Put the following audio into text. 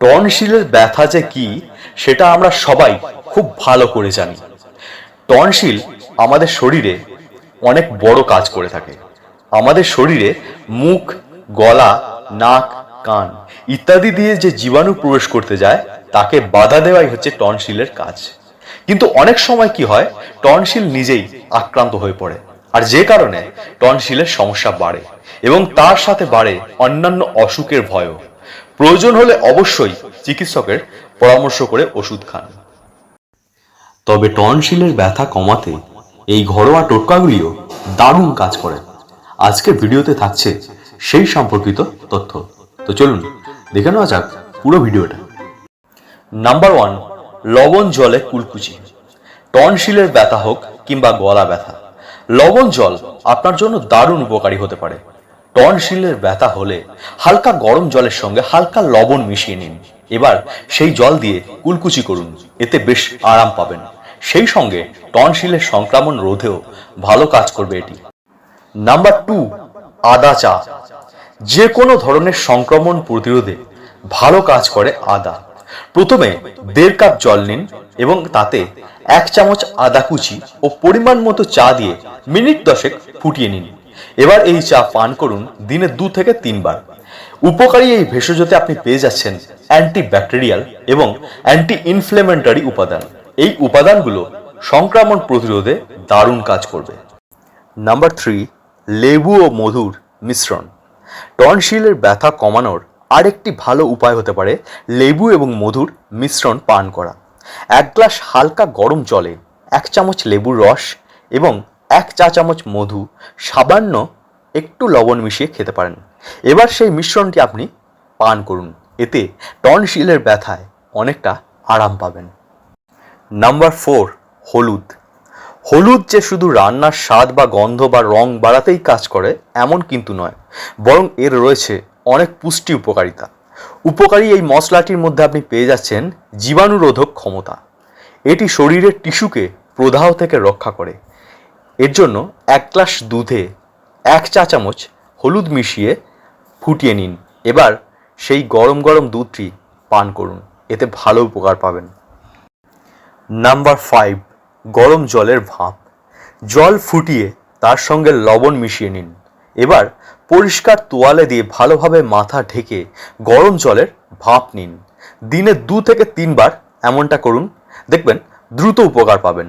টনসিলের ব্যথা যে কি, সেটা আমরা সবাই খুব ভালো করে জানি। টনসিল আমাদের শরীরে অনেক বড় কাজ করে থাকে। আমাদের শরীরে মুখ, গলা, নাক, কান ইত্যাদি দিয়ে যে জীবাণু প্রবেশ করতে যায়, তাকে বাধা দেওয়াই হচ্ছে টনসিলের কাজ। কিন্তু অনেক সময় কি হয় টনসিল নিজেই আক্রান্ত হয়ে পড়ে। আর যে কারণে টনসিলের সমস্যা বাড়ে এবং তার সাথে বাড়ে অন্যান্য অসুখের ভয়ও। প্রয়োজন হলে অবশ্যই চিকিৎসকের পরামর্শ করে ওষুধ খান। তবে টনসিলের ব্যথা কমাতে এই ঘরোয়া টোটকাগুলিও দারুণ কাজ করে। আজকের ভিডিওতে থাকছে সেই সম্পর্কিত তথ্য। তো চলুন, দেখে নেওয়া যাক পুরো ভিডিওটা। নাম্বার ওয়ান, লবণ জলে কুলকুচি। টনসিলের ব্যথা হোক কিংবা গলা ব্যথা, লবণ জল আপনার জন্য দারুণ উপকারী হতে পারে। টনসিলের ব্যথা হলে হালকা গরম জলের সঙ্গে হালকা লবণ মিশিয়ে নিন। এবার সেই জল দিয়ে কুলকুচি করুন, এতে বেশ আরাম পাবেন। সেই সঙ্গে টনসিলের সংক্রমণ রোধেও ভালো কাজ করবে এটি। নাম্বার টু, আদা চা। যে কোনো ধরনের সংক্রমণ প্রতিরোধে ভালো কাজ করে আদা। প্রথমে দেড় কাপ জল নিন এবং তাতে এক চামচ আদা কুচি ও পরিমাণ মতো চা দিয়ে মিনিট দশেক ফুটিয়ে নিন। এবার এই চা পান করুন দিনে দু থেকে তিনবার। উপকারী এই ভেষজতে আপনি পেয়ে যাচ্ছেন অ্যান্টি ব্যাকটেরিয়াল এবং অ্যান্টি ইনফ্লেমেন্টারি উপাদান। এই উপাদানগুলো সংক্রমণ প্রতিরোধে দারুণ কাজ করবে। নাম্বার থ্রি, লেবু ও মধুর মিশ্রণ। টনসিলের ব্যথা কমানোর আরেকটি ভালো উপায় হতে পারে লেবু এবং মধুর মিশ্রণ পান করা। এক গ্লাস হালকা গরম জলে এক চামচ লেবুর রস এবং এক চা চামচ মধু, সামান্য একটু লবণ মিশিয়ে খেতে পারেন। এবার সেই মিশ্রণটি আপনি পান করুন। এতে টনসিলের ব্যথায় অনেকটা আরাম পাবেন। নাম্বার ফোর, হলুদ। হলুদ যে শুধু রান্নার স্বাদ বা গন্ধ বা রং বাড়াতেই কাজ করে, এমন কিন্তু নয়। বরং এর রয়েছে অনেক পুষ্টি উপকারিতা। উপকারী এই মশলাটির মধ্যে আপনি পেয়ে যাচ্ছেন জীবাণুরোধক ক্ষমতা। এটি শরীরের টিস্যুকে প্রদাহ থেকে রক্ষা করে। এর জন্য এক গ্লাস দুধে এক চা চামচ হলুদ মিশিয়ে ফুটিয়ে নিন। এবার সেই গরম গরম দুধটি পান করুন। এতে ভালো উপকার পাবেন। নাম্বার ফাইভ, গরম জলের ভাপ। জল ফুটিয়ে তার সঙ্গে লবণ মিশিয়ে নিন। এবার পরিষ্কার তোয়ালে দিয়ে ভালোভাবে মাথা ঢেকে গরম জলের ভাপ নিন। দিনে দু থেকে তিনবার এমনটা করুন। দেখবেন দ্রুত উপকার পাবেন।